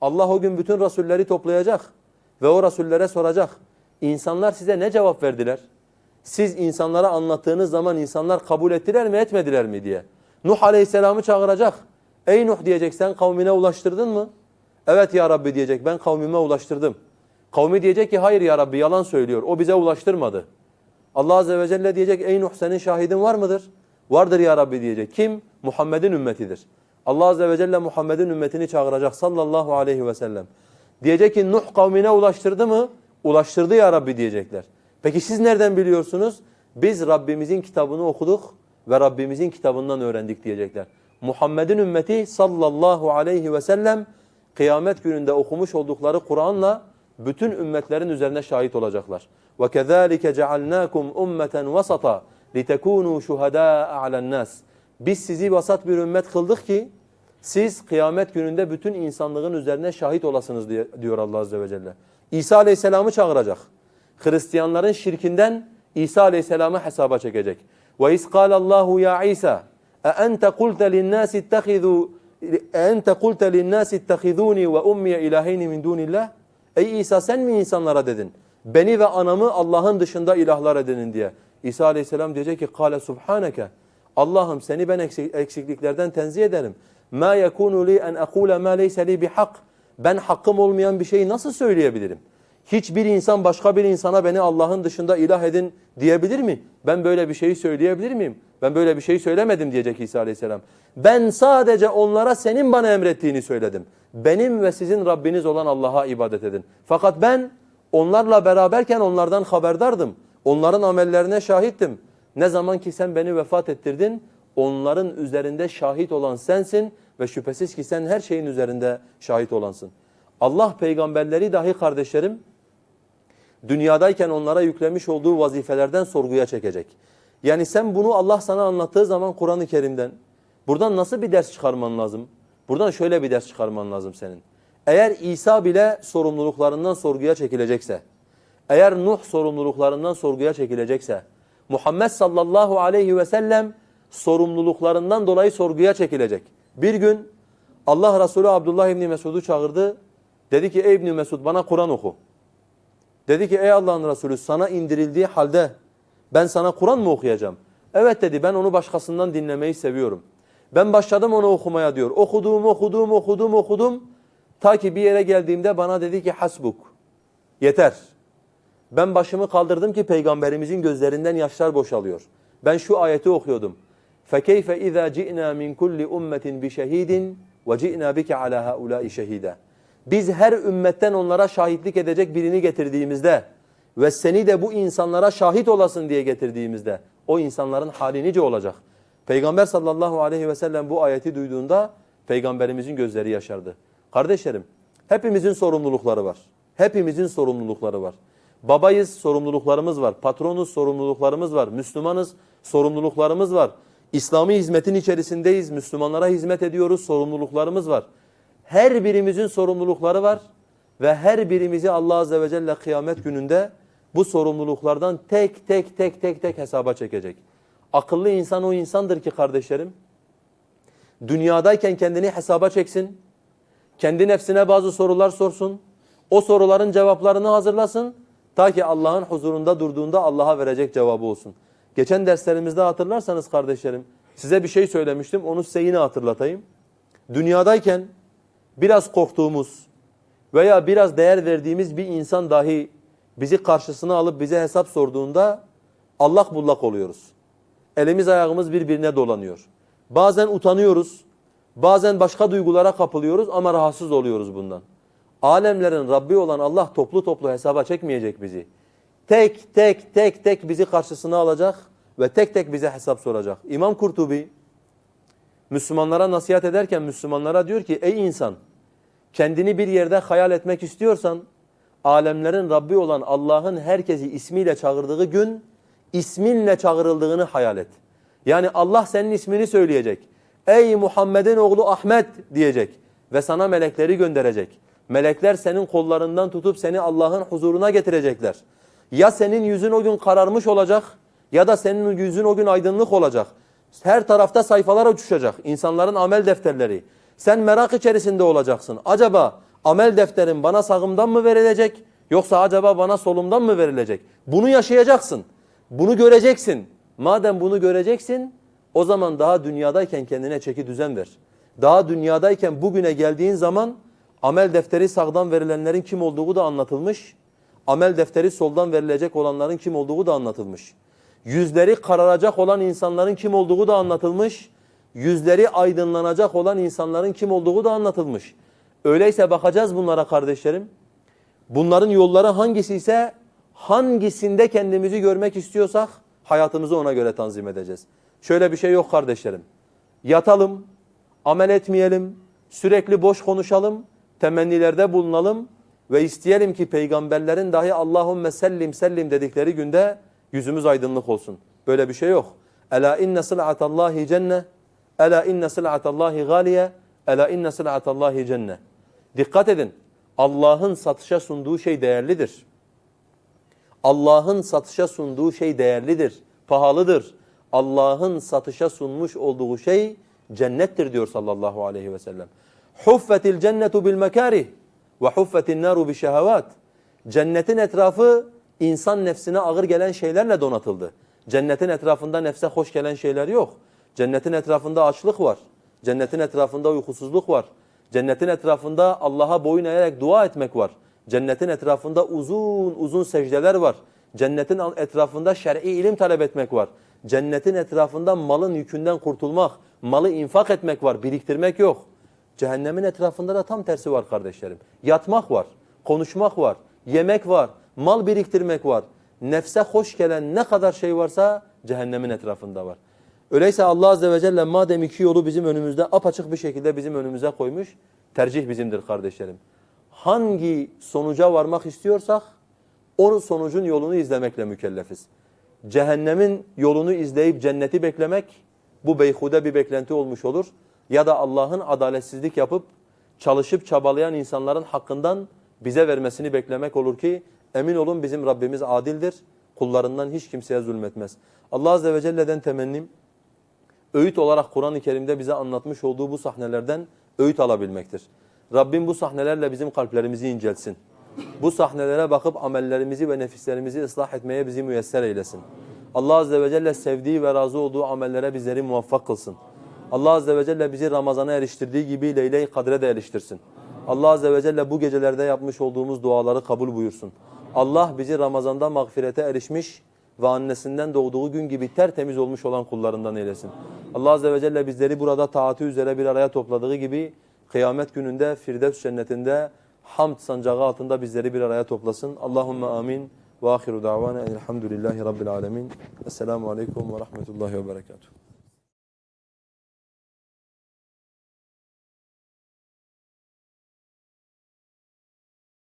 Allah o gün bütün rasulleri toplayacak ve o rasullere soracak. İnsanlar size ne cevap verdiler? Siz insanlara anlattığınız zaman insanlar kabul ettiler mi etmediler mi diye. Nuh Aleyhisselam'ı çağıracak. Ey Nuh diyecek sen kavmine ulaştırdın mı? Evet ya Rabbi diyecek ben kavmime ulaştırdım. Kavmi diyecek ki hayır ya Rabbi yalan söylüyor o bize ulaştırmadı. Allah Azze ve Celle diyecek ey Nuh senin şahidin var mıdır? Vardır ya Rabbi diyecek. Kim? Muhammed'in ümmetidir. Allah Azze ve Celle Muhammed'in ümmetini çağıracak sallallahu aleyhi ve sellem. Diyecek ki Nuh kavmine ulaştırdı mı? Ulaştırdı ya Rabbi diyecekler. Peki siz nereden biliyorsunuz? Biz Rabbimizin kitabını okuduk ve Rabbimizin kitabından öğrendik diyecekler. Muhammed'in ümmeti sallallahu aleyhi ve sellem kıyamet gününde okumuş oldukları Kur'an'la bütün ümmetlerin üzerine şahit olacaklar. وَكَذَٰلِكَ جَعَلْنَاكُمْ اُمَّةً وَسَطًا لِتَكُونُوا شُهَدَاءَ عَلَى النَّاسِ Biz sizi vasat bir ümmet kıldık ki siz kıyamet gününde bütün insanlığın üzerine şahit olasınız diye, diyor Allah Azze ve Celle. İsa Aleyhisselam'ı çağıracak. Hristiyanların şirkinden İsa Aleyhisselam'ı hesaba çekecek. وَاِذْ قَالَ اللّٰهُ يَا عِيسَى اَاَنْتَ قُلْتَ لِلنَّاسِ اتَّخِذُوا اَاَنْتَ قُلْتَ لِلنَّاسِ اتَّخِذُونِي وَاُمِّيَ اِلَٰهَيْنِ مِنْ دُونِ اللّٰهِ Ey İsa sen mi insanlara dedin? Beni ve anamı Allah'ın dışında ilahlar edinin diye. İsa Aleyhisselam diyecek ki kâle subhaneke. Allah'ım seni ben eksik- eksikliklerden tenzih ederim. Ma yekunu li en aqule ma leyse li bihak. Ben hakkım olmayan bir şeyi nasıl söyleyebilirim? Hiçbir insan başka bir insana beni Allah'ın dışında ilah edin diyebilir mi? Ben böyle bir şeyi söyleyebilir miyim? Ben böyle bir şey söylemedim diyecek İsa Aleyhisselam. Ben sadece onlara senin bana emrettiğini söyledim. Benim ve sizin Rabbiniz olan Allah'a ibadet edin. Fakat ben onlarla beraberken onlardan haberdardım. Onların amellerine şahittim. Ne zaman ki sen beni vefat ettirdin, onların üzerinde şahit olan sensin ve şüphesiz ki sen her şeyin üzerinde şahit olansın. Allah peygamberleri dahi kardeşlerim dünyadayken onlara yüklemiş olduğu vazifelerden sorguya çekecek. Yani sen bunu Allah sana anlattığı zaman Kur'an-ı Kerim'den buradan nasıl bir ders çıkarman lazım? Buradan şöyle bir ders çıkarman lazım senin. Eğer İsa bile sorumluluklarından sorguya çekilecekse, eğer Nuh sorumluluklarından sorguya çekilecekse, Muhammed sallallahu aleyhi ve sellem sorumluluklarından dolayı sorguya çekilecek. Bir gün Allah Resulü Abdullah İbni Mesud'u çağırdı. Dedi ki ey İbni Mesud bana Kur'an oku. Dedi ki ey Allah'ın Resulü sana indirildiği halde ben sana Kur'an mı okuyacağım? Evet dedi ben onu başkasından dinlemeyi seviyorum. Ben başladım onu okumaya diyor. Okudum, okudum, okudum, okudum. Ta ki bir yere geldiğimde bana dedi ki hasbuk. Yeter. Ben başımı kaldırdım ki peygamberimizin gözlerinden yaşlar boşalıyor. Ben şu ayeti okuyordum. فَكَيْفَ اِذَا جِئْنَا مِنْ كُلِّ اُمَّةٍ بِشَهِيدٍ وَجِئْنَا بِكَ عَلَى هَؤُلَاءِ شَهِيدًا Biz her ümmetten onlara şahitlik edecek birini getirdiğimizde ve seni de bu insanlara şahit olasın diye getirdiğimizde o insanların hali nice olacak? Peygamber sallallahu aleyhi ve sellem bu ayeti duyduğunda peygamberimizin gözleri yaşardı. Kardeşlerim hepimizin sorumlulukları var. Hepimizin sorumlulukları var. Babayız, sorumluluklarımız var. Patronuz, sorumluluklarımız var. Müslümanız, sorumluluklarımız var. İslami hizmetin içerisindeyiz, Müslümanlara hizmet ediyoruz, sorumluluklarımız var. Her birimizin sorumlulukları var ve her birimizi Allah Azze ve Celle kıyamet gününde bu sorumluluklardan tek tek tek tek tek hesaba çekecek. Akıllı insan o insandır ki kardeşlerim, dünyadayken kendini hesaba çeksin, kendi nefsine bazı sorular sorsun, o soruların cevaplarını hazırlasın, ta ki Allah'ın huzurunda durduğunda Allah'a verecek cevabı olsun. Geçen derslerimizde hatırlarsanız kardeşlerim, size bir şey söylemiştim, onu size yine hatırlatayım. Dünyadayken biraz korktuğumuz veya biraz değer verdiğimiz bir insan dahi bizi karşısına alıp bize hesap sorduğunda allak bullak oluyoruz. Elimiz ayağımız birbirine dolanıyor. Bazen utanıyoruz, bazen başka duygulara kapılıyoruz ama rahatsız oluyoruz bundan. Alemlerin Rabbi olan Allah toplu toplu hesaba çekmeyecek bizi. Tek tek tek tek bizi karşısına alacak ve tek tek bize hesap soracak. İmam Kurtubi Müslümanlara nasihat ederken Müslümanlara diyor ki ey insan kendini bir yerde hayal etmek istiyorsan alemlerin Rabbi olan Allah'ın herkesi ismiyle çağırdığı gün isminle çağrıldığını hayal et. Yani Allah senin ismini söyleyecek. Ey Muhammed'in oğlu Ahmet diyecek ve sana melekleri gönderecek. Melekler senin kollarından tutup seni Allah'ın huzuruna getirecekler. Ya senin yüzün o gün kararmış olacak ya da senin yüzün o gün aydınlık olacak. Her tarafta sayfalar uçuşacak. insanların amel defterleri. Sen merak içerisinde olacaksın. Acaba Amel defterim bana sağımdan mı verilecek yoksa acaba bana solumdan mı verilecek? Bunu yaşayacaksın. Bunu göreceksin. Madem bunu göreceksin o zaman daha dünyadayken kendine çeki düzen ver. Daha dünyadayken bugüne geldiğin zaman amel defteri sağdan verilenlerin kim olduğu da anlatılmış. Amel defteri soldan verilecek olanların kim olduğu da anlatılmış. Yüzleri kararacak olan insanların kim olduğu da anlatılmış. Yüzleri aydınlanacak olan insanların kim olduğu da anlatılmış. Öyleyse bakacağız bunlara kardeşlerim. Bunların yolları hangisi ise hangisinde kendimizi görmek istiyorsak hayatımızı ona göre tanzim edeceğiz. Şöyle bir şey yok kardeşlerim. Yatalım, amel etmeyelim, sürekli boş konuşalım, temennilerde bulunalım ve isteyelim ki peygamberlerin dahi Allahümme sellim sellim dedikleri günde yüzümüz aydınlık olsun. Böyle bir şey yok. Ela inne sıl'atallahi cenne, ela inne sıl'atallahi galiye, ela inne sıl'atallahi cenne. Dikkat edin. Allah'ın satışa sunduğu şey değerlidir. Allah'ın satışa sunduğu şey değerlidir, pahalıdır. Allah'ın satışa sunmuş olduğu şey cennettir diyor sallallahu aleyhi ve sellem. Huffetil cennetu bil mekarih ve huffetin naru bi şehavat. Cennetin etrafı insan nefsine ağır gelen şeylerle donatıldı. Cennetin etrafında nefse hoş gelen şeyler yok. Cennetin etrafında açlık var. Cennetin etrafında uykusuzluk var. Cennetin etrafında Allah'a boyun eğerek dua etmek var. Cennetin etrafında uzun uzun secdeler var. Cennetin etrafında şer'i ilim talep etmek var. Cennetin etrafında malın yükünden kurtulmak, malı infak etmek var, biriktirmek yok. Cehennemin etrafında da tam tersi var kardeşlerim. Yatmak var, konuşmak var, yemek var, mal biriktirmek var. Nefse hoş gelen ne kadar şey varsa cehennemin etrafında var. Öyleyse Allah Azze ve Celle madem iki yolu bizim önümüzde apaçık bir şekilde bizim önümüze koymuş, tercih bizimdir kardeşlerim. Hangi sonuca varmak istiyorsak, onun sonucun yolunu izlemekle mükellefiz. Cehennemin yolunu izleyip cenneti beklemek, bu beyhude bir beklenti olmuş olur. Ya da Allah'ın adaletsizlik yapıp, çalışıp çabalayan insanların hakkından bize vermesini beklemek olur ki, emin olun bizim Rabbimiz adildir, kullarından hiç kimseye zulmetmez. Allah Azze ve Celle'den temennim, öğüt olarak Kur'an-ı Kerim'de bize anlatmış olduğu bu sahnelerden öğüt alabilmektir. Rabbim bu sahnelerle bizim kalplerimizi incelsin. Bu sahnelere bakıp amellerimizi ve nefislerimizi ıslah etmeye bizi müyesser eylesin. Allah Azze ve Celle sevdiği ve razı olduğu amellere bizleri muvaffak kılsın. Allah Azze ve Celle bizi Ramazan'a eriştirdiği gibi Leyle-i Kadre de eriştirsin. Allah Azze ve Celle bu gecelerde yapmış olduğumuz duaları kabul buyursun. Allah bizi Ramazan'da mağfirete erişmiş ve annesinden doğduğu gün gibi tertemiz olmuş olan kullarından eylesin. Allah Azze ve Celle bizleri burada taati üzere bir araya topladığı gibi kıyamet gününde Firdevs cennetinde hamd sancağı altında bizleri bir araya toplasın. Allahumme amin. Ve ahiru davana elhamdülillahi rabbil alemin. Esselamu aleyküm ve rahmetullahi ve berekatuhu.